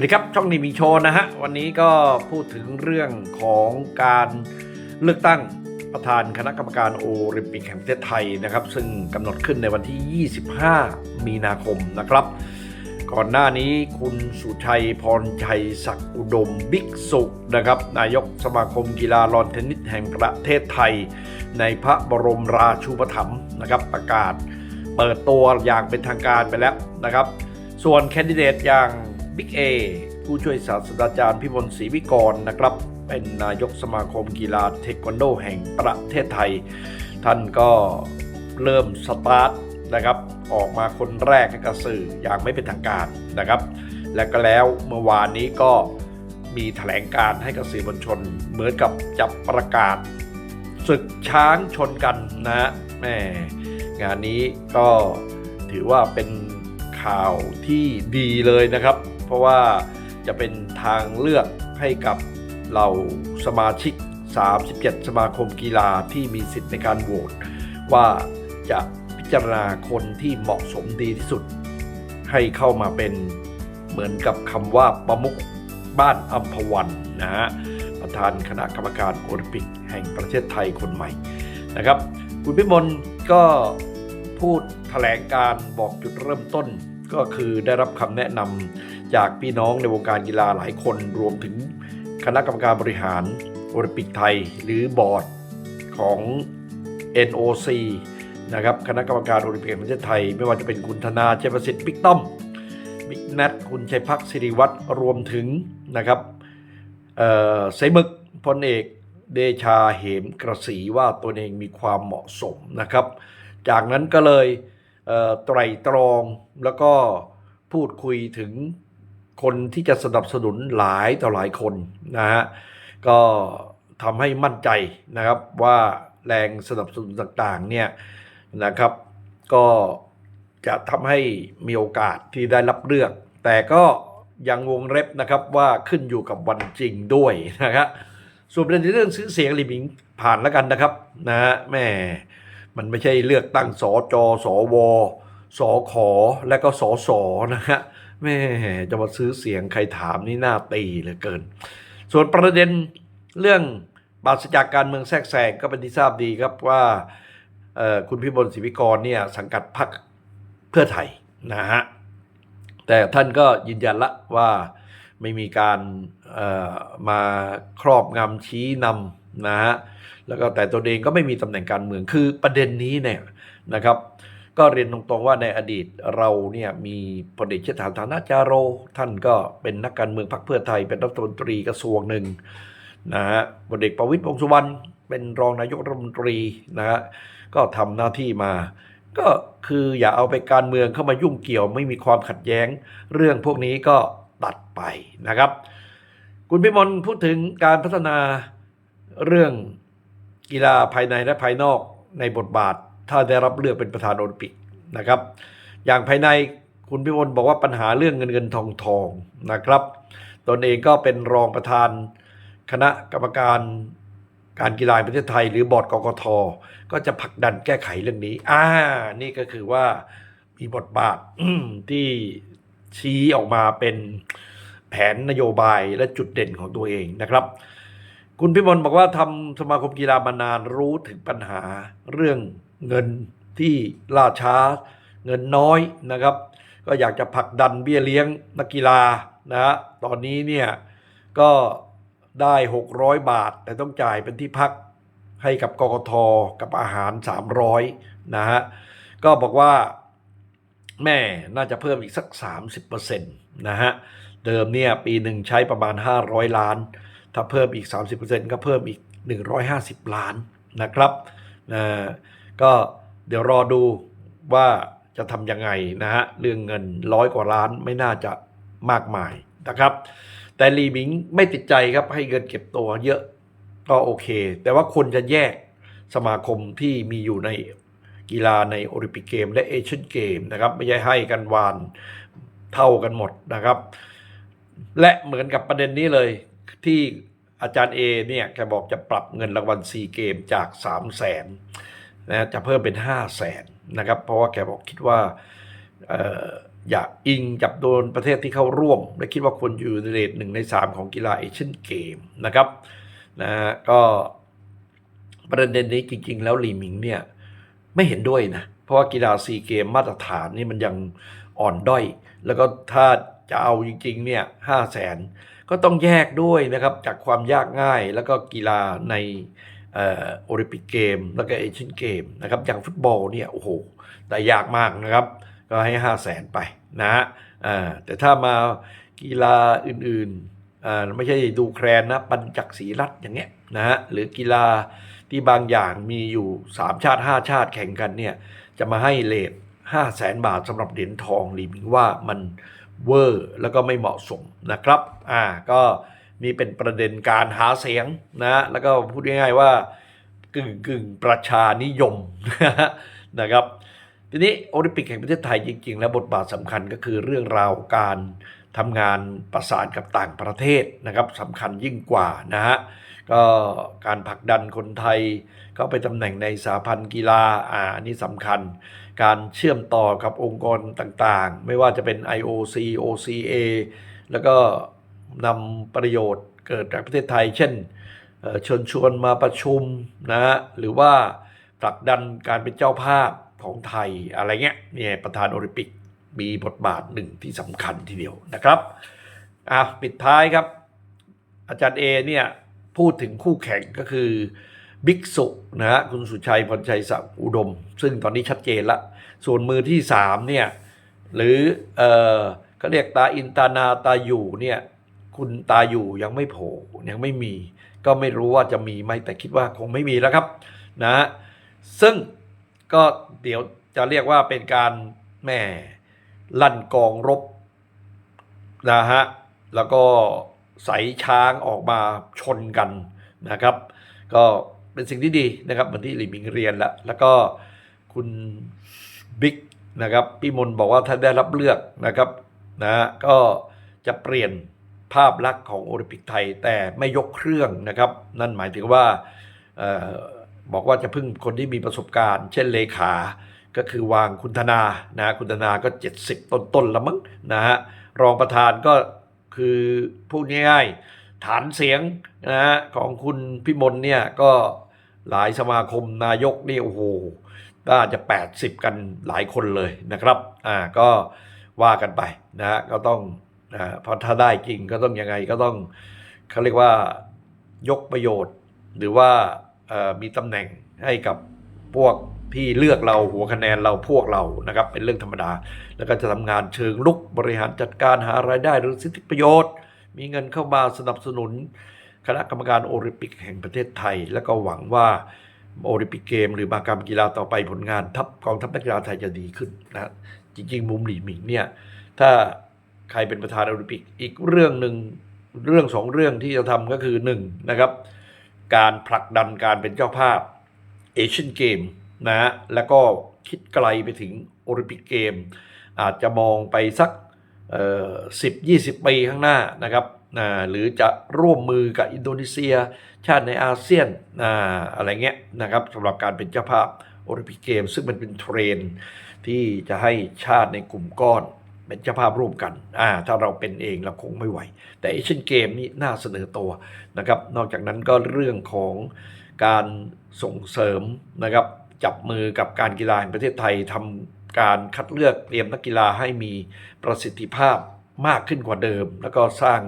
วัสดีครับ ช่องนี้มีโชว์นะฮะ วันนี้ก็พูดถึงเรื่องของการเลือกตั้งประธานคณะกรรมการโอลิมปิกแห่งประเทศไทยนะครับ ซึ่งกำหนดขึ้นในวันที่ 25 มีนาคมนะครับ ก่อนหน้านี้คุณสุชัยพรชัยศักดิ์อุดมบิ๊กสุนะครับ นายกสมาคมกีฬาลอนเทนนิสแห่งประเทศไทย ในพระบรมราชูปถัมภ์นะครับประกาศเปิดตัวอย่างเป็นทางการไปแล้วนะครับ ส่วนแคนดิเดตอย่าง บิ๊กเอผู้ช่วยศาสตราจารย์พิมลศรีวิกรนะครับ เป็นนายกสมาคมกีฬาเทควันโดแห่งประเทศไทย ท่านก็เริ่มสตาร์ทนะครับ ออกมาคนแรกให้กับสื่ออย่างไม่เป็นทางการนะครับ และก็แล้วเมื่อวานนี้ก็มีแถลงการให้กับสื่อมวลชน เหมือนกับจับประกาศศึกช้างชนกันนะฮะแม่งานนี้ก็ถือว่าเป็นข่าวที่ดีเลยนะครับ เพราะว่าจะเป็นทางเลือกให้กับเหล่าสมาชิก 37 สมาคมกีฬาที่มีสิทธิ์ในการโหวตว่าจะพิจารณาคนที่เหมาะสมดีที่สุด ให้เข้ามาเป็นเหมือนกับคำว่าประมุขบ้านอัมพวันนะฮะประธานคณะกรรมการโอลิมปิกแห่งประเทศไทยคนใหม่นะครับ คุณพิมลก็พูดแถลงการบอกจุดเริ่มต้นก็คือได้รับคำแนะนำ จากพี่น้องในวงการกีฬาหลายคนรวมถึงคณะกรรมการบริหารโอลิมปิกไทย หรือบอร์ดของ NOC นะครับคณะกรรมการโอลิมปิกแห่งประเทศไทย ไม่ว่าจะเป็นคุณธนาเจประสิทธิ์บิ๊กต้อมบิ๊กนัทคุณชัยพักศิริวัตรรวมถึงนะครับเสมึกพลเอกเดชาเหมกระสีว่าตัวเองมีความเหมาะสมนะครับ จากนั้นก็เลยไตรตรองแล้วก็พูดคุยถึง คนที่จะสนับสนุนหลายต่อหลายคนนะฮะก็ทำให้มั่นใจนะครับว่าแรงสนับสนุนต่างๆเนี่ยนะครับก็จะทำให้มีโอกาสที่ได้รับเลือก แต่ก็ยังวงเล็บนะครับว่าขึ้นอยู่กับวันจริงด้วยนะครับส่วนประเด็นเรื่องซื้อเสียงลิมิงผ่านแล้วกันนะครับนะฮะแม่มันไม่ใช่เลือกตั้งสจสวสขและก็สสนะฮะ แม่จะมาซื้อเสียงใครถามนี่น่าตีเหลือเกิน ส่วนประเด็นเรื่องปราศจากการเมืองแทรกแซงก็เป็นที่ทราบดีครับว่าคุณพิบลศิวิกรเนี่ยสังกัดพรรคเพื่อไทยนะฮะแต่ท่านก็ยืนยันละว่าไม่มีการมาครอบงำชี้นำนะฮะแล้วก็แต่ตัวเองก็ไม่มีตำแหน่งการเมืองคือประเด็นนี้เนี่ยนะครับ ก็เรียนตรงๆว่าในอดีตเราเนี่ยมีพลเอกเชษฐาฐานะจาโร ท่านก็เป็นนักการเมืองพรรคเพื่อไทย เป็นรัฐมนตรีกระทรวงหนึ่งนะฮะพลเอกประวิตรวงษ์สุวรรณเป็นรองนายกรัฐมนตรีนะฮะก็ทำหน้าที่มา ก็คืออย่าเอาไปการเมืองเข้ามายุ่งเกี่ยวไม่มีความขัดแย้ง เรื่องพวกนี้ก็ตัดไปนะครับ คุณพิมลพูดถึงการพัฒนาเรื่องกีฬาภายในและภายนอกในบทบาท ถ้าได้รับเลือกเป็นประธานโอลิมปิกนะครับ อย่างภายในคุณพิมลบอกว่าปัญหาเรื่องเงินเงินทองทองนะครับ ตนเองก็เป็นรองประธานคณะกรรมการการกีฬาประเทศไทย หรือบอร์ดกกทก็จะผลักดันแก้ไขเรื่องนี้ อ่า นี่ก็คือว่ามีบทบาทที่ชี้ออกมาเป็นแผนนโยบายและจุดเด่นของตัวเองนะครับ คุณพิมลบอกว่าทำสมาคมกีฬามานานรู้ถึงปัญหาเรื่อง เงินที่ล่าช้าเงินน้อยนะครับ ก็อยากจะผลักดันเบี้ยเลี้ยงนักกีฬานะฮะตอนนี้เนี่ยก็ได้ 600 บาท แต่ต้องจ่ายเป็นที่พักให้กับกกทกับอาหาร 300นะฮะก็บอกว่าแม่น่าจะเพิ่มอีกสัก 30%นะฮะเดิมเนี่ยปีหนึ่งใช้ประมาณ 500 ล้าน ถ้าเพิ่มอีก 30%ก็เพิ่มอีก 150 ล้านนะครับนะ ก็เดี๋ยวรอดูว่าจะทำยังไงนะฮะเรื่องเงินร้อยกว่าล้านไม่น่าจะมากมายนะครับ แต่ลีมิงไม่ติดใจครับให้เงินเก็บตัวเยอะก็โอเค แต่ว่าคนจะแยกสมาคมที่มีอยู่ในกีฬาในโอลิมปิกเกม และเอเชียนเกมนะครับไม่ใช่ให้กันวานเท่ากันหมดนะครับ และเหมือนกับประเด็นนี้เลยที่อาจารย์เอเนี่ยแกบอกจะปรับเงินรางวัลซีเกมจาก 3 0 0แส นะจะเพิ่มเป็น 5 0 0แสนนะครับ เพราะว่าแกบอกคิดว่าอย่าอิงจับโดนประเทศที่เข้าร่วม และคิดว่าควรอยู่ในเลทหนึ่งในสามของกีฬาเอเชียนเกมนะครับนะฮะก็ประเด็นนี้จริง ๆ แล้วลีหมิงเนี่ยไม่เห็นด้วยนะ เพราะว่ากีฬาซีเกมมาตรฐานนี่มันยังอ่อนด้อย แล้วก็ถ้าจะเอาจริงๆเนี่ยห้าแสนก็ต้องแยกด้วยนะครับจากความยากง่ายแล้วก็กีฬาใน โอลิมปิกเกม แล้วก็เอเชียนเกมนะครับอย่างฟุตบอลเนี่ยโอ้โหแต่ยากมากนะครับ ก็ให้ห้าแสนไปนะฮะแต่ถ้ามากีฬาอื่นๆอ่าไม่ใช่ดูแครนนะปัญจักศีรัตอย่างเงี้ยนะฮะหรือกีฬาที่บางอย่างมีอยู่ 3 ชาติ 5 ชาติแข่งกันเนี่ยจะมาให้เลท5 0 0แสนบาทสำหรับเหรียญทองลีมิงว่ามันเวอร์แล้วก็ไม่เหมาะสมนะครับ อ่าก็ นี่เป็นประเด็นการหาเสียงนะแล้วก็พูดง่ายๆว่ากึ่งกึ่งประชานิยมนะครับทีนี้โอลิมปิกแห่งประเทศไทยจริง ๆ แล้วบทบาทสำคัญก็คือเรื่องราวการทำงานประสานกับต่างประเทศนะครับสำคัญยิ่งกว่านะฮะก็การผลักดันคนไทยเข้าไปตำแหน่งในสาพันธ์กีฬาอ่าอันนี้สำคัญ การเชื่อมต่อกับองค์กรต่างๆ ไม่ว่าจะเป็น IOC OCA แล้วก็ นำประโยชน์เกิดจากประเทศไทย เช่นเชิญชวนมาประชุมนะฮะหรือว่าผลักดันการเป็นเจ้าภาพของไทยอะไรเงี้ยเนี่ยประธานโอลิมปิกมีบทบาทหนึ่งที่สำคัญทีเดียวนะครับอะปิดท้ายครับ อาจารย์เอเนี่ยพูดถึงคู่แข่งก็คือบิ๊กสุนะฮะคุณสุชัยพรชัยสักอุดม ซึ่งตอนนี้ชัดเจนละ ส่วนมือที่สามเนี่ย หรือเออเขาเรียกตาอินตานาตาอยู่เนี่ย คุณตาอยู่ยังไม่โผล่ยังไม่มี ก็ไม่รู้ว่าจะมีไหมแต่คิดว่าคงไม่มีแล้วครับนะฮะซึ่งก็เดี๋ยวจะเรียกว่าเป็นการแหม่ลั่นกองรบนะฮะแล้วก็ใสช้างออกมาชนกันนะครับ ก็เป็นสิ่งที่ดีนะครับเหมือนที่หลีหมิงเรียนแล้วแล้วก็คุณบิ๊กนะครับพี่มนบอกว่าถ้าได้รับเลือกนะครับนะก็จะเปลี่ยน ภาพลักษณ์ของโอลิมปิกไทยแต่ไม่ยกเครื่องนะครับ นั่นหมายถึงว่าออบอกว่าจะพึ่งคนที่มีประสบการณ์ เช่นเลขา ก็คือวางคุณธนานะคุณธนาก็ 70 ต้นๆแล้วมั้งนะฮะรองประธานก็คือพูดง่ายๆฐานเสียงนะฮะของคุณพิมลเนี่ยก็หลายสมาคมนายกนี่โอ้โหน่าจะ 80 กันหลายคนเลยนะครับอ่าก็ว่ากันไปนะฮะก็ต้อง อ่าเพราะถ้าได้จริงก็ต้องยังไงก็ต้องเขาเรียกว่ายกประโยชน์ หรือว่ามีตำแหน่งให้กับพวกที่เลือกเราหัวคะแนนเราพวกเรานะครับ เป็นเรื่องธรรมดา แล้วก็จะทำงานเชิงลุกบริหารจัดการหารายได้หรือสิทธิประโยชน์ มีเงินเข้ามาสนับสนุน คณะกรรมการโอลิมปิกแห่งประเทศไทย แล้วก็หวังว่าโอลิมปิกเกม หรือมากรรมกีฬาต่อไปผลงานทัพกองทัพนักกีฬาไทยจะดีขึ้นนะจริง ๆ มุมหลีหมิงเนี่ยถ้า ใครเป็นประธานโอลิมปิก อีกเรื่องหนึ่งเรื่องสองเรื่องที่จะทำก็คือหนึ่งนะครับ การผลักดันการเป็นเจ้าภาพเอเชียนเกมนะฮะแล้วก็คิดไกลไปถึงโอลิมปิกเกม อาจจะมองไปสักสิบยี่สิบปีข้างหน้านะครับหรือจะร่วมมือกับอินโดนีเซีย ชาติในอาเซียนอ่าอะไรเงี้ยนะครับสำหรับการเป็นเจ้าภาพโอลิมปิกเกม ซึ่งมันเป็นเทรนที่จะให้ชาติในกลุ่มก้อน เป็นเจ้าภาพร่วมกันอ่าถ้าเราเป็นเองเราคงไม่ไหว แต่เอเชียนเกมนี่น่าเสนอตัวนะครับ นอกจากนั้นก็เรื่องของการส่งเสริมนะครับ จับมือกับการกีฬาแห่งประเทศไทยทำการคัดเลือกเตรียมนักกีฬาให้มีประสิทธิภาพมากขึ้นกว่าเดิม แล้วก็สร้าง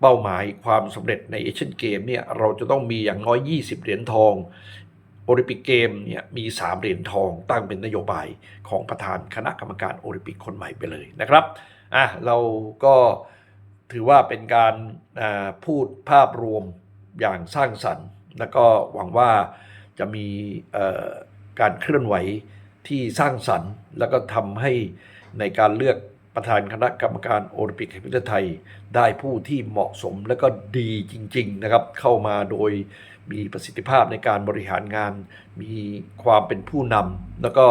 เป้าหมายความสำเร็จในเอเชียนเกมเนี่ยเราจะต้องมีอย่างน้อย 20 เหรียญทอง โอลิมปิกเกมเนี่ยมี 3 เหรียญทองตั้งเป็นนโยบายของประธานคณะกรรมการโอลิมปิกคนใหม่ไปเลยนะครับอะเราก็ถือว่าเป็นการพูดภาพรวมอย่างสร้างสรรค์ แล้วก็หวังว่าจะมีการเคลื่อนไหวที่สร้างสรรค์ แล้วก็ทำให้ในการเลือก ประธานคณะกรรมการโอลิมปิกแห่งประเทศไทย ได้ผู้ที่เหมาะสมและก็ดีจริง ๆ นะครับ เข้ามาโดยมีประสิทธิภาพในการบริหารงาน มีความเป็นผู้นำแล้วก็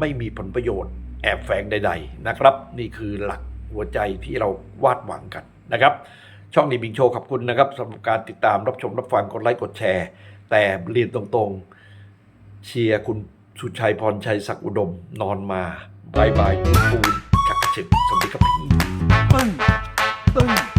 ไม่มีผลประโยชน์แอบแฝงใด ๆ นะครับ นี่คือหลักหัวใจที่เราวาดหวังกันนะครับ ช่องดีบิงโชว์ขอบคุณนะครับสำหรับการติดตามรับชมรับฟังกดไลค์กดแชร์ แต่เรียนตรงๆ เชียร์คุณสุชัยพรชัยศักดิ์อุดมนอนมาบายบายปูนชักกระชึก Bye.